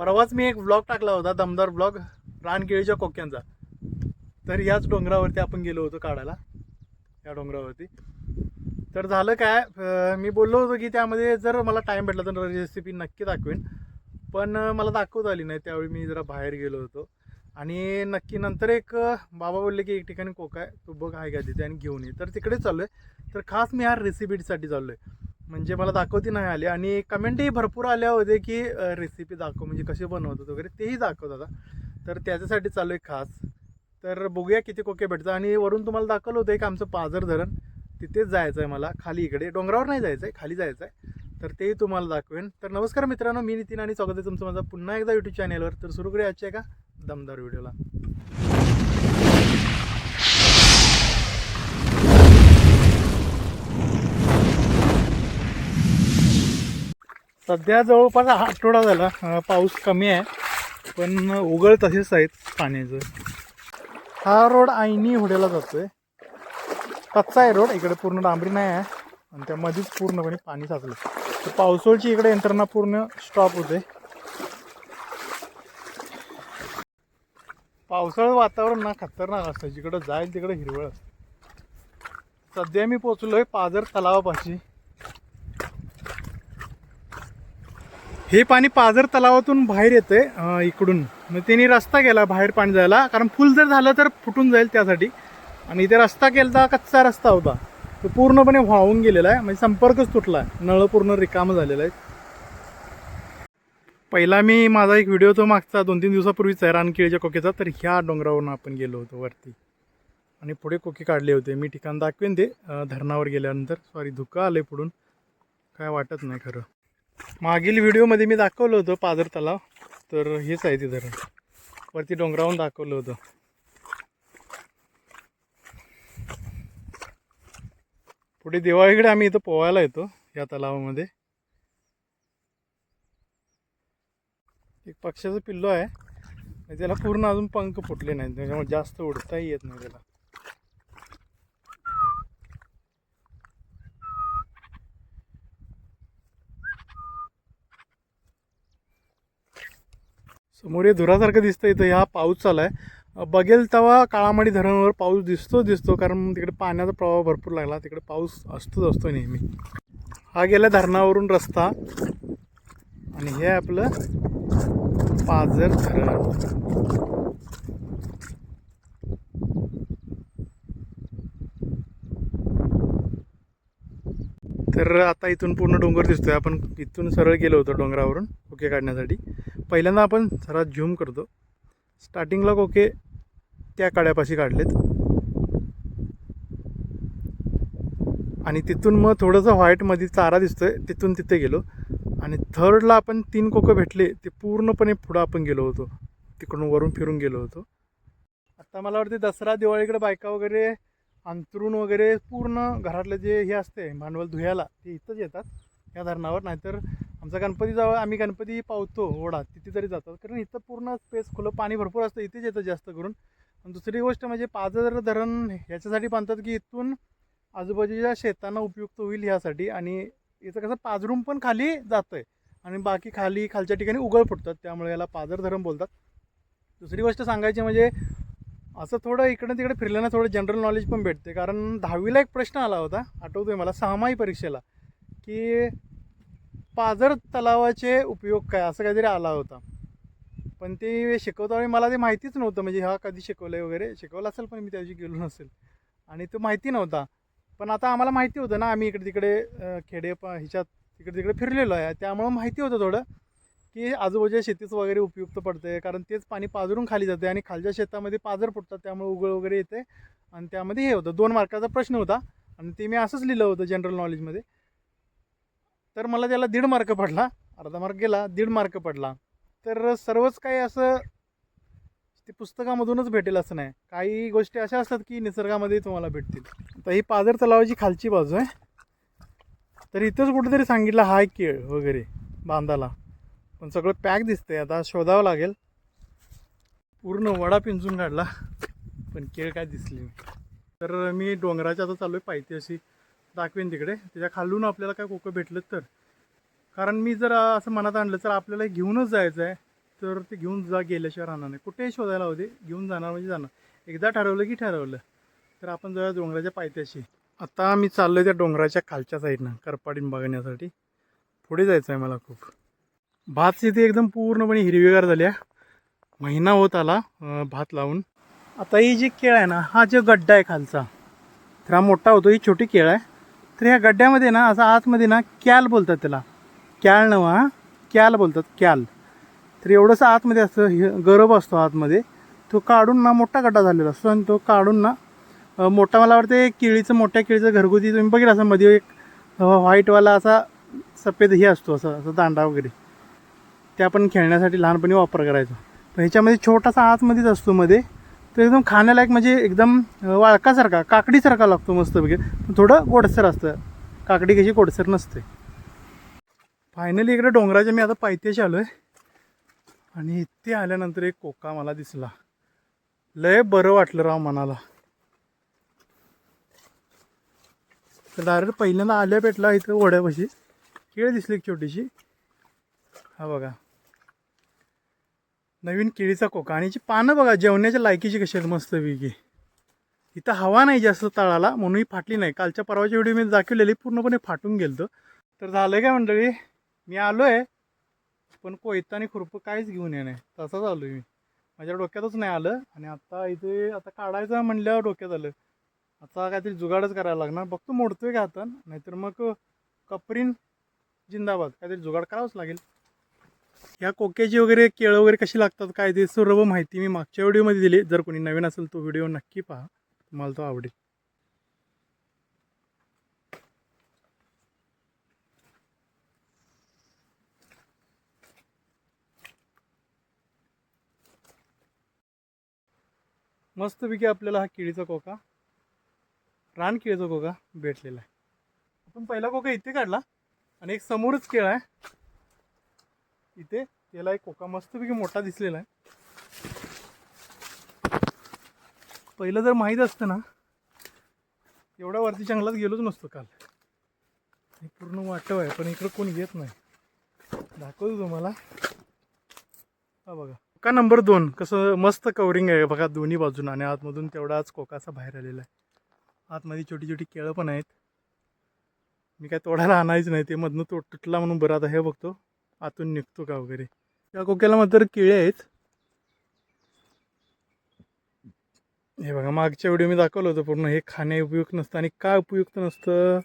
परवाच मी एक ब्लॉग टाकला होता दमदार ब्लॉग रानकेळीच्या कोक्यांचा. तर याच डोंगरावरती आपण गेलो होतो काढायला या डोंगरावरती. तर झालं काय मी बोललो होतो की त्यामध्ये जर मला टाईम भेटला तर रेसिपी नक्की दाखवेन. पण मला दाखवता आली नाही त्यावेळी मी जरा बाहेर गेलो होतो. आणि नक्की नंतर एक बाबा बोलले की एक ठिकाणी कोका आहे तू बघ आहे का तिथे आणि घेऊन ये. तर तिकडे चाललो आहे तर खास मी ह्या रेसिपीसाठी चाललो आहे म्हणजे मला दाखवती नाही आली. आणि कमेंटही भरपूर आल्या होते की रेसिपी दाखव म्हणजे कसे बनवतात वगैरे तेही दाखवत आता. तर त्याच्यासाठी चालू आहे खास. तर बघूया किती कोके भेटतं आणि वरून तुम्हाला दाखवलं होतं एक आमचं पाझर धरण. तिथेच जायचं आहे मला खाली इकडे. डोंगरावर नाही जायचं आहे खाली जायचं आहे तर तेही तुम्हाला दाखवेन. तर नमस्कार मित्रांनो मी नितीन आणि स्वागत आहे तुमचं माझं पुन्हा एकदा यूट्यूब चॅनेलवर तर सुरू करूया आजच्या का दमदार व्हिडिओला सध्या जवळपास आठवडा झाला. पाऊस कमी आहे पण उघड तसेच आहेत पाण्याचं. हा रोड आईनी होड्याला आहे कच्चा आहे रोड इकडे पूर्ण डांबरी नाही आहे आणि त्यामध्येच पूर्णपणे पाणी साचलं तर पावसाळ्याची इकडे यंत्रणा पूर्ण स्टॉप होते. पावसाळं वातावरण ना खतरनाक असतं. जिकडं जाईल तिकडं हिरवळ असतं. सध्या मी पोचलोय पाझर तलावापाशी. हे पाणी पाझर तलावातून बाहेर येतं इकडून. मग त्यांनी रस्ता केला बाहेर पाणी जायला. कारण फुल जर झालं तर फुटून जाईल त्यासाठी. आणि इथे रस्ता केला कच्चा रस्ता होता. तो पूर्णपणे व्हावून गेलेला आहे. म्हणजे संपर्कच तुटला आहे. नळ पूर्ण रिकामं झालेलं आहे. पहिला मी माझा एक व्हिडिओ तो मागचा दोन तीन दिवसापूर्वीच आहे रानकेळीच्या कोकेचा तर ह्या डोंगरावरून आपण गेलो होतो वरती. आणि पुढे कोके काढले होते. मी ठिकाण दाखवेन ते धरणावर गेल्यानंतर. सॉरी धुकं आले पुढून. काय वाटत नाही खरं. मागील व्हिडिओमध्ये मी दाखवलं होतं पाझर तलाव. तर हेच आहे ते धरण वरती डोंगरावरून दाखवलं होतं. पुढे दिवाळीकडे आम्ही इथं पोहायला येतो या तलावामध्ये. एक पक्ष्याचं पिल्लो आहे. त्याला पूर्ण अजून पंख फुटले नाहीत. त्याच्यामुळे जास्त उडताही येत नाही त्याला. समोर धुरासारखं दिसतं इथं ह्या पाऊस चालू आहे. बघेल तेव्हा काळामाडी धरणावर पाऊस दिसतो दिसतो कारण तिकडे पाण्याचा प्रवाह भरपूर लागला तिकडे पाऊस असतोच असतो नेहमी. हा गेला धरणावरून रस्ता आणि हे आपलं पाजर धरण. तर आता इथून पूर्ण डोंगर दिसतोय आपण इथून सरळ गेलो होतो डोंगरावरून ओके काढण्यासाठी. पहिल्यांदा आपण जरा झूम करतो. स्टार्टिंगला कोके त्या काड्यापाशी काढलेत. आणि तिथून मग थोडंसं व्हाईटमध्ये चारा दिसतोय तिथून तिथे गेलो. आणि थर्डला आपण तीन कोकं भेटले ते पूर्णपणे पुढं आपण गेलो होतो. तिकडून वरून फिरून गेलो होतो. आता मला वाटते दसरा दिवाळीकडे बायका वगैरे अंतरून वगैरे पूर्ण घरातलं जे हे असते भांडवल धुयाला ते इथंच येतात. या धरणावर. नाहीतर आमचा गणपती जवळ आम्ही गणपती पावतो ओढा तिथे तरी जातात कारण इथं पूर्ण स्पेस खुलं पाणी भरपूर असतं इथेच येतं जास्त करून. आणि दुसरी गोष्ट म्हणजे पाजर धरण ह्याच्यासाठी बांधतात की इथून आजूबाजूच्या शेतांना उपयुक्त होईल ह्यासाठी आणि याचं कसं पाझरून पण खाली जातं आहे आणि बाकी खाली खालच्या ठिकाणी उगळ फुटतात त्यामुळे याला पाजर धरण बोलतात. दुसरी गोष्ट सांगायची म्हणजे असं थोडं इकडं तिकडे फिरल्यानं थोडं जनरल नॉलेज पण भेटते कारण दहावीला एक प्रश्न आला होता आठवतो आहे मला सहामाही परीक्षेला की पाझर तलावाचे उपयोग काय? असं काहीतरी आला होता. पण ते शिकवता मला ते माहितीच नव्हतं. म्हणजे हा कधी शिकवलं आहे वगैरे. शिकवलं असेल पण मी त्याची गेलो नसेल. आणि तो माहिती नव्हता. पण आता आम्हाला माहिती होतं ना आम्ही इकडे तिकडे खेडे प ह्याच्यात तिकडे तिकडे फिरलेलो आहे. त्यामुळं माहिती होतं थोडं की आजूबाजूच्या शेतीच वगैरे उपयुक्त पडते कारण तेच पाणी पाझरून खाली जाते आणि खालच्या शेतामध्ये पाजर फुटतात. त्यामुळे उघड वगैरे येते. आणि त्यामध्ये हे होतं. दोन मार्काचा प्रश्न होता. आणि ते मी असंच लिहिलं होतं जनरल नॉलेजमध्ये. तर मला त्याला दीड मार्क पडला. अर्धा मार्क गेला दीड मार्क पडला. तर सर्वच काही असं ते पुस्तकामधूनच भेटेल असं नाही. काही गोष्टी अशा असतात की निसर्गामध्ये तुम्हाला भेटतील. आता ही पाझर तलावाची खालची बाजू आहे. तर इथंच कुठेतरी सांगितलं हाय केळ वगैरे बांधाला. पण सगळं पॅक दिसतंय. आता शोधावं लागेल. पूर्ण वडा पिंजून काढला. पण केळ काय दिसली तर मी डोंगराच्या आता चालू आहे पायथी अशी दाखवेन तिकडे. त्याच्या खालून आपल्याला काय कोकं भेटलं तर. कारण मी जर असं मनात आणलं तर आपल्याला घेऊनच जायचं आहे. तर ते घेऊन जा गेल्याशिवाय राहणार नाही. कुठेही शोधायला होते घेऊन जाणार म्हणजे जाणार. एकदा ठरवलं की ठरवलं. तर आपण जाऊया डोंगराच्या पायथ्याशी. आता मी चाललोय त्या डोंगराच्या खालच्या साईडनं करपाटीन बघण्यासाठी. पुढे जायचं आहे मला खूप. भात शेती एकदम पूर्णपणे हिरवीगार झाली आहे. महिना होत आला भात लावून. आता ही जी केळ आहे ना हा जो गड्डा आहे खालचा तर हा मोठा होतो ही छोटी केळ आहे. तर ह्या गड्ड्यामध्ये ना असं आतमध्ये ना कॅल बोलतात त्याला. कॅल नवा हां? कॅल बोलतात कॅल. तर एवढंसं आतमध्ये असतं हे गरब असतो आतमध्ये. तो काढून ना मोठा गड्डा झालेला असतो. आणि तो काढून ना मोठा मला वाटतं केळीचं मोठ्या केळीचं घरगुती तुम्ही बघितलं असं मध्ये एक व्हाईटवाला असा सफेद हे असतो असं असं दांडा वगैरे. ते आपण खेळण्यासाठी लहानपणी वापर करायचो. पण ह्याच्यामध्ये छोटासा आतमध्येच असतो मध्ये. तर एकदम खाण्यालायक म्हणजे एकदम वाळकासारखा काकडीसारखा लागतो मस्तपैकी पण थोडं गोडसर असतं. काकडी कशी गोडसर नसते. फायनली इकडे डोंगराच्या मी आता पायथ्याशी आलो आहे आणि इथे आल्यानंतर एक कोका मला दिसला. लय बरं वाटलं राव मनाला. तर डायरेक्ट पहिल्यांदा आल्या पेटला इथं ओढ्यापाशी केळ दिसली एक छोटीशी. हा बघा. नवीन केळीचा कोका आणि जी पानं बघा जेवण्याच्या लायकीची कशी आहेत मस्तपैकी. इथं हवा नाही जास्त तळाला म्हणून ही फाटली नाही. कालच्या परवाच्या व्हिडिओ मी दाखवलेली पूर्णपणे फाटून गेलतो. तर झालं काय मंडळी? मी आलो आहे पण कोयता आणि खुरपं काहीच घेऊन येणे तसंच आलो मी. माझ्या डोक्यातच नाही आलं आणि आता इथे आता काढायचं म्हणल्यावर डोक्यात आलं. आता काहीतरी जुगाडच करायला लागणार. बघतो मोडतोय का हातान. नाहीतर मग कपरीन जिंदाबाद. काहीतरी जुगाड करावंच लागेल. ह्या कोक्याची वगैरे केळं वगैरे कशी लागतात काय ते सर्व माहिती मी मागच्या व्हिडिओमध्ये दिली. जर कोणी नवीन असेल तो व्हिडिओ नक्की पहा. तुम्हाला तो आवडेल. मस्तपैकी आपल्याला हा केळीचा कोका रान केळीचा कोका भेटलेला आहे. आपण पहिला कोका इथे काढला आणि एक समोरच केळ आहे. इथे त्याला एक कोका मस्तपैकी मोठा दिसलेला आहे. पहिलं जर माहीत असतं ना एवढ्या वरती जंगलात गेलोच नसतो काल. हे पूर्ण वाटव आहे पण इकडं कोणी येत नाही. दाखवतो तुम्हाला. हा बघा. कोका नंबर दोन कसं मस्त कवरिंग आहे बघा दोन्ही बाजून आणि आतमधून तेवढाच कोकाचा बाहेर आलेला आहे. आतमध्ये छोटी छोटी केळं पण आहेत. मी काय तोडायला आणायचं नाही ते मधनं तो तुटला म्हणून बरं आता हे बघतो. आतून निघतो का वगैरे? या कोक्याला मात्र केळे आहेत. हे बघा मागच्या व्हिडिओ मी दाखवलं होतं पूर्ण. हे खाणे उपयुक्त नसतं आणि काय उपयुक्त नसतं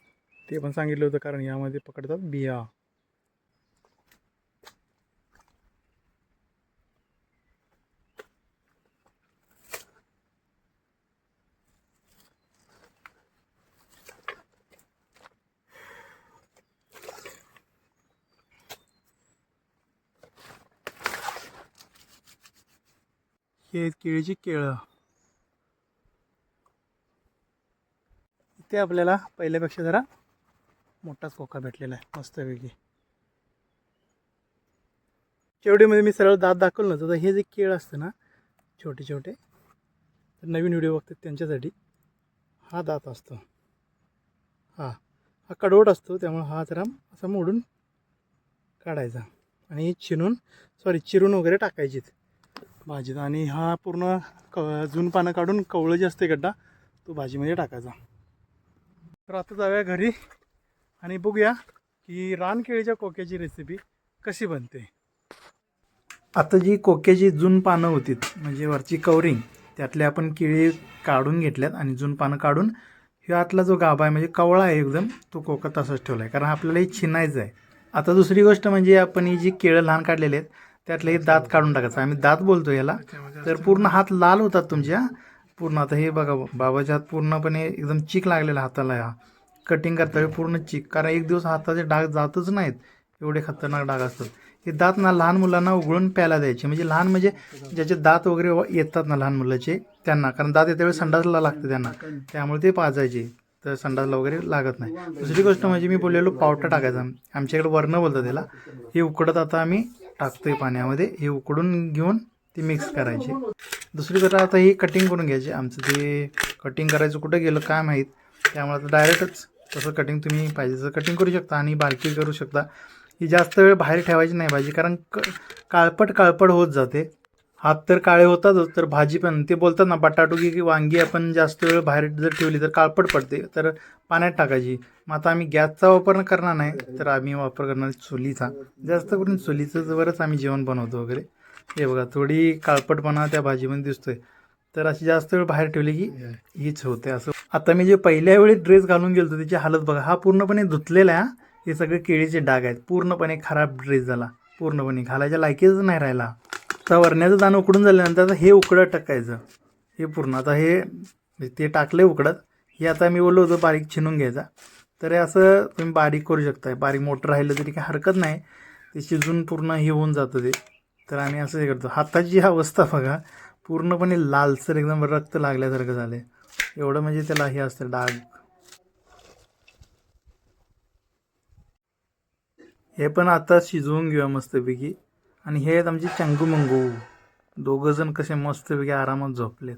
ते पण सांगितलं होतं कारण यामध्ये पकडतात बिया. हे आहेत केळीची केळं. इथे आपल्याला पहिल्यापेक्षा जरा मोठाच कोका भेटलेला आहे मस्तपैकी. शेवटीमध्ये मी सरळ दात दाखवलं नव्हतं तर हे जे केळ असतं ना छोटे छोटे तर नवीन व्हिडिओ बघतात त्यांच्यासाठी हा दात असतो. हा हा कडवट असतो त्यामुळे हा जरा असा मोडून काढायचा. आणि चिरून सॉरी चिरून वगैरे टाकायचीत. भाजीत आणि हा पूर्ण क जून पानं काढून कवळं जे असते गड्डा तो भाजीमध्ये टाकायचा. तर आता जाऊया घरी आणि बघूया की रानकेळीच्या कोक्याची रेसिपी कशी बनते. आता जी कोक्याची जून पानं होती म्हणजे वरची कवरिंग त्यातले आपण केळी काढून घेतल्यात आणि जून पानं काढून ह्या आतला जो गाभा आहे म्हणजे कवळा आहे एकदम तो कोका तसाच ठेवला आहे कारण आपल्याला हे छिनायचं आहे. आता दुसरी गोष्ट म्हणजे आपण ही जी केळं लहान काढलेली आहेत त्यातले हे दात काढून टाकायचं. आम्ही दात बोलतो याला. तर पूर्ण हात लाल होतात तुमच्या. पूर्ण आता हे बघा बाबाच्या हात पूर्णपणे एकदम चीक लागलेला हाताला हा. कटिंग करता पूर्ण चीक. कारण एक दिवस हाताचे डाग जातच नाहीत. एवढे खतरनाक डाग असतात. हे दात ना लहान मुलांना उघडून प्यायला द्यायचे. म्हणजे लहान म्हणजे ज्याचे दात वगैरे येतात ना लहान मुलाचे त्यांना. कारण दात येत्या वेळी संडासला लागते त्यांना. त्यामुळे ते पाजायचे. तर संडासला वगैरे लागत नाही. दुसरी गोष्ट म्हणजे मी बोललेलो पावटा टाकायचा. आमच्याकडे वर्ण बोलतात त्याला हे उकडत आता आम्ही टाकतोय पाण्यामध्ये. हे उकडून घेऊन ती मिक्स करायची. दुसरी आता ही कटिंग करून घ्यायची. आमचं ते कटिंग करायचं कुठं गेलं काय माहीत त्यामुळे आता डायरेक्टच तसं कटिंग तुम्ही पाहिजे. तसं कटिंग करू शकता आणि बारकी करू शकता. ही जास्त वेळ बाहेर ठेवायची नाही पाहिजे कारण क काळपट काळपट होत जाते. हात तर काळे होतातच तर भाजी पण. ते बोलतात ना बटाटो की वांगी आपण जास्त वेळ बाहेर जर ठेवली तर काळपट पडते. तर पाण्यात टाकायची. मग आता आम्ही गॅसचा वापर करणार नाही तर आम्ही वापर करणार चुलीचा. जास्त करून चुलीचं वरच आम्ही जेवण बनवतो वगैरे. हे बघा थोडी काळपटपणा त्या भाजीमध्ये दिसतोय. तर अशी जास्त वेळ बाहेर ठेवली की हीच होते असं. आता मी जे पहिल्या वेळी ड्रेस घालून गेलो त्याची हालत बघा. हा पूर्णपणे धुतलेला आहे हा. हे सगळे केळीचे डाग आहेत. पूर्णपणे खराब ड्रेस झाला. पूर्णपणे घालायच्या लायकीच नाही राहिला. आता वरण्याचं दाणं उकडून झाल्यानंतर आता हे उकडत टाकायचं. हे पूर्ण. आता हे ते टाकले उकडत. हे आता मी बोललो होतो बारीक छिनून घ्यायचा. तर हे असं तुम्ही बारीक करू शकताय. बारीक मोठं राहिलं तरी काही हरकत नाही. ते शिजून पूर्ण हे होऊन जातं ते. तर आम्ही असं हे करतो. हाताची ही अवस्था बघा. पूर्णपणे लालसर एकदम रक्त लागल्यासारखं झालं आहे एवढं म्हणजे त्याला हे असतं डाग. हे पण आता शिजवून घेऊया मस्तपैकी. आणि हे आहेत आमचे चंगू मंगू. दोघं जण कसे मस्तपैकी आरामात झोपलेत.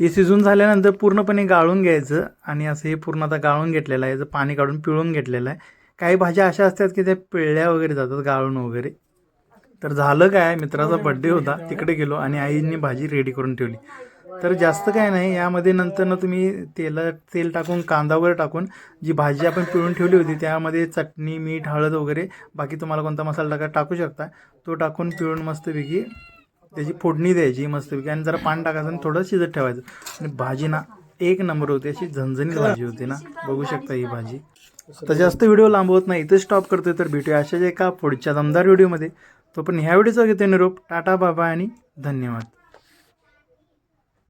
हे शिजून झाल्यानंतर पूर्णपणे गाळून घ्यायचं आणि असं हे पूर्ण आता गाळून घेतलेलं आहे. याचं पाणी काढून पिळून घेतलेलं आहे. काही भाज्या अशा असतात की त्या पिळल्या वगैरे जातात गाळून वगैरे. तर झालं काय? मित्राचा बड्डे होता. तिकडे गेलो आणि आईने भाजी रेडी करून ठेवली. तर जास्त काय नाही यामध्ये नंतर ना तुम्ही तेला तेल टाकून कांदावर टाकून जी भाजी आपण पिळून ठेवली होती त्यामध्ये चटणी मीठ हळद वगैरे बाकी तुम्हाला कोणता मसाला टाका टाकू शकता. तो टाकून पिळून मस्तपैकी त्याची फोडणी द्यायची मस्तपैकी आणि जरा पान टाकायचं आणि थोडं शिजत ठेवायचं. आणि भाजी ना एक नंबर होती अशी झणझणीत भाजी होती ना. बघू शकता ही भाजी. तर जास्त व्हिडिओ लांबवत नाही इथं स्टॉप करतोय तर भेटूया अशाच एका पुढच्या दमदार व्हिडिओमध्ये. तो पण ह्या व्हिडिओचा घेतो निरोप. टाटा बाबा आणि धन्यवाद.